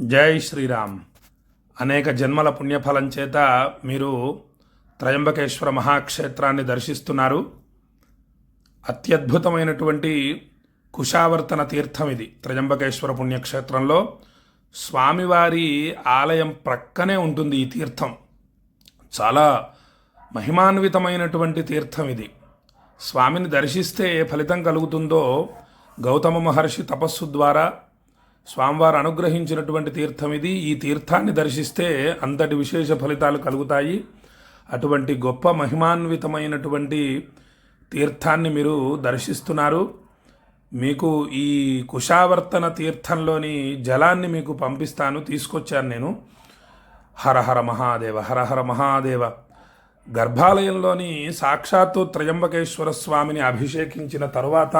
జై శ్రీరామ్. అనేక జన్మల పుణ్యఫలం చేత మీరు త్రయంబకేశ్వర మహాక్షేత్రాన్ని దర్శిస్తున్నారు. అత్యద్భుతమైనటువంటి కుశావర్తన తీర్థం ఇది త్రయంబకేశ్వర పుణ్యక్షేత్రంలో. స్వామివారి ఆలయం ప్రక్కనే ఉంటుంది ఈ తీర్థం. చాలా మహిమాన్వితమైనటువంటి తీర్థం ఇది. స్వామిని దర్శిస్తే ఏ ఫలితం కలుగుతుందో గౌతమ మహర్షి తపస్సు ద్వారా స్వామివారు అనుగ్రహించినటువంటి తీర్థం ఇది. ఈ తీర్థాన్ని దర్శిస్తే అంతటి విశేష ఫలితాలు కలుగుతాయి. అటువంటి గొప్ప మహిమాన్వితమైనటువంటి తీర్థాన్ని మీరు దర్శిస్తున్నారు. మీకు ఈ కుశావర్తన తీర్థంలోని జలాన్ని మీకు పంపిస్తాను. తీసుకొచ్చాను నేను. హరహర మహాదేవ హరహర మహాదేవ. గర్భాలయంలోని సాక్షాత్తు త్రయంబకేశ్వర స్వామిని అభిషేకించిన తరువాత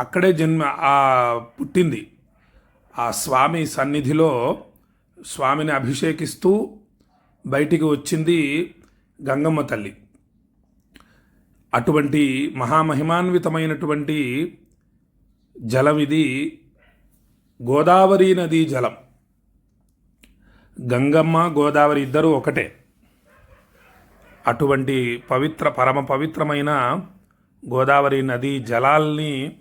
అక్కడే జన్మ పుట్టింది. ఆ స్వామి సన్నిధిలో స్వామిని అభిషేకిస్తూ బయటికి వచ్చింది గంగమ్మ తల్లి. అటువంటి మహామహిమాన్వితమైనటువంటి జలం ఇది గోదావరి నదీ జలం. గంగమ్మ గోదావరి ఇద్దరు ఒకటే. అటువంటి పవిత్ర పరమ పవిత్రమైన గోదావరి నదీ జలాల్ని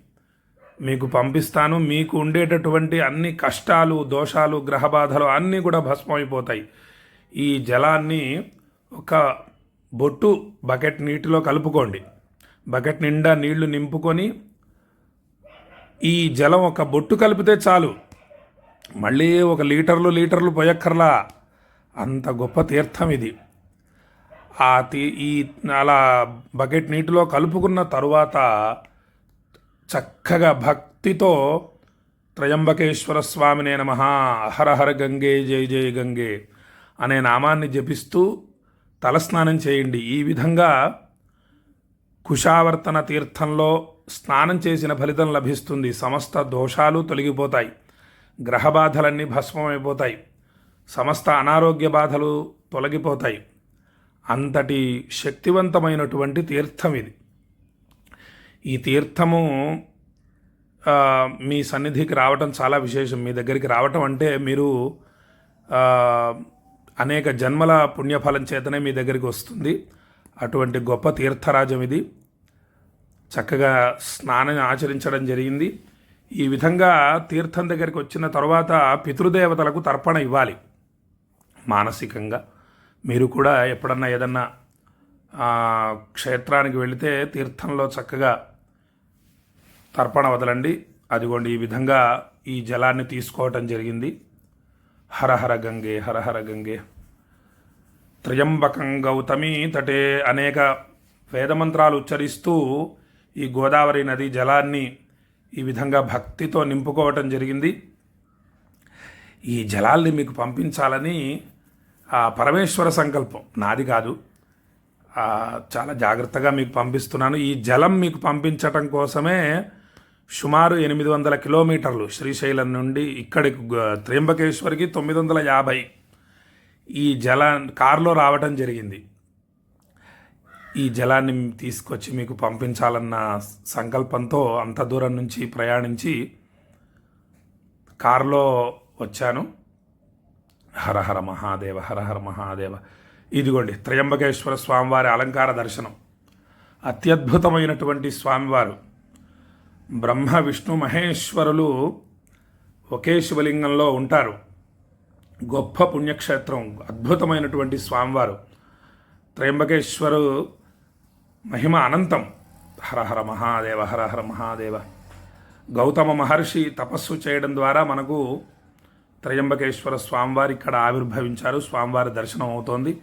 మీకు పంపిస్తాను. మీకు ఉండేటటువంటి అన్ని కష్టాలు దోషాలు గ్రహబాధలు అన్నీ కూడా భస్మైపోతాయి ఈ జలాన్ని ఒక బొట్టు బకెట్ నీటిలో కలుపుకోండి. బకెట్ నిండా నీళ్ళు నింపుకొని ఈ జలం ఒక బొట్టు కలిపితే చాలు. మళ్ళీ ఒక లీటర్లు లీటర్లు పోయక్కర్లా. అంత గొప్ప తీర్థం ఇది. ఆ తీ ఈ అలా బకెట్ నీటిలో కలుపుకున్న తరువాత చక్కగా భక్తితో త్రయంబకేశ్వర స్వామినే నమ. హరహర గంగే జై జయ గంగే అనే నామాన్ని జపిస్తూ తలస్నానం చేయండి. ఈ విధంగా కుషావర్తన తీర్థంలో స్నానం చేసిన ఫలితం లభిస్తుంది. సమస్త దోషాలు తొలగిపోతాయి. గ్రహబాధలన్నీ భస్మమైపోతాయి. సమస్త అనారోగ్య బాధలు తొలగిపోతాయి. అంతటి శక్తివంతమైనటువంటి తీర్థం ఇది. ఈ తీర్థము మీ సన్నిధికి రావటం చాలా విశేషం. మీ దగ్గరికి రావటం అంటే మీరు అనేక జన్మల పుణ్యఫలం చేతనే మీ దగ్గరికి వస్తుంది. అటువంటి గొప్ప తీర్థరాజం ఇది. చక్కగా స్నానం ఆచరించడం జరిగింది. ఈ విధంగా తీర్థం దగ్గరికి వచ్చిన తర్వాత పితృదేవతలకు తర్పణ ఇవ్వాలి. మానసికంగా. మీరు కూడా ఎప్పుడన్నా ఏదన్నా క్షేత్రానికి వెళితే తీర్థంలో చక్కగా తర్పణ వదలండి. అదిగోండి ఈ విధంగా ఈ జలాన్ని తీసుకోవటం జరిగింది. హరహర గంగే హరహర గంగే. త్రయంబకం గౌతమి తటే అనేక వేదమంత్రాలు ఉచ్చరిస్తూ ఈ గోదావరి నది జలాన్ని ఈ విధంగా భక్తితో నింపుకోవటం జరిగింది. ఈ జలాల్ని మీకు పంపించాలని ఆ పరమేశ్వర సంకల్పం నాది కాదు. చాలా జాగ్రత్తగా మీకు పంపిస్తున్నాను. ఈ జలం మీకు పంపించటం కోసమే సుమారు ఎనిమిది వందల కిలోమీటర్లు శ్రీశైలం నుండి ఇక్కడికి త్ర్యంబకేశ్వరికి తొమ్మిది వందల యాభై ఈ జల కారులో రావటం జరిగింది. ఈ జలాన్ని తీసుకొచ్చి మీకు పంపించాలన్న సంకల్పంతో అంత దూరం నుంచి ప్రయాణించి కారులో వచ్చాను. హరహర మహాదేవ హరహర మహాదేవ. ఇదిగోండి త్రయంబకేశ్వర స్వామివారి అలంకార దర్శనం. అత్యద్భుతమైనటువంటి స్వామివారు. బ్రహ్మ విష్ణు మహేశ్వరులు ఒకే శివలింగంలో ఉంటారు. గొప్ప పుణ్యక్షేత్రం అద్భుతమైనటువంటి స్వామివారు. త్రయంబకేశ్వరు మహిమ అనంతం. హరహర మహాదేవ హరహర మహాదేవ. గౌతమ మహర్షి తపస్సు చేయడం ద్వారా మనకు త్రయంబకేశ్వర స్వామివారు ఇక్కడ ఆవిర్భవించారు. స్వామివారి దర్శనం అవుతోంది.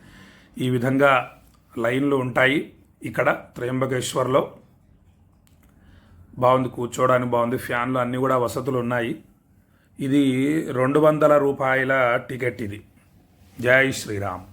ఈ విధంగా లైన్లు ఉంటాయి ఇక్కడ త్రయంబకేశ్వర్లో. బాగుంది కూర్చోవడానికి బాగుంది ఫ్యాన్లు అన్నీ కూడా వసతులు ఉన్నాయి. ఇది రెండు వందల రూపాయల టికెట్ ఇది. జై శ్రీరామ్.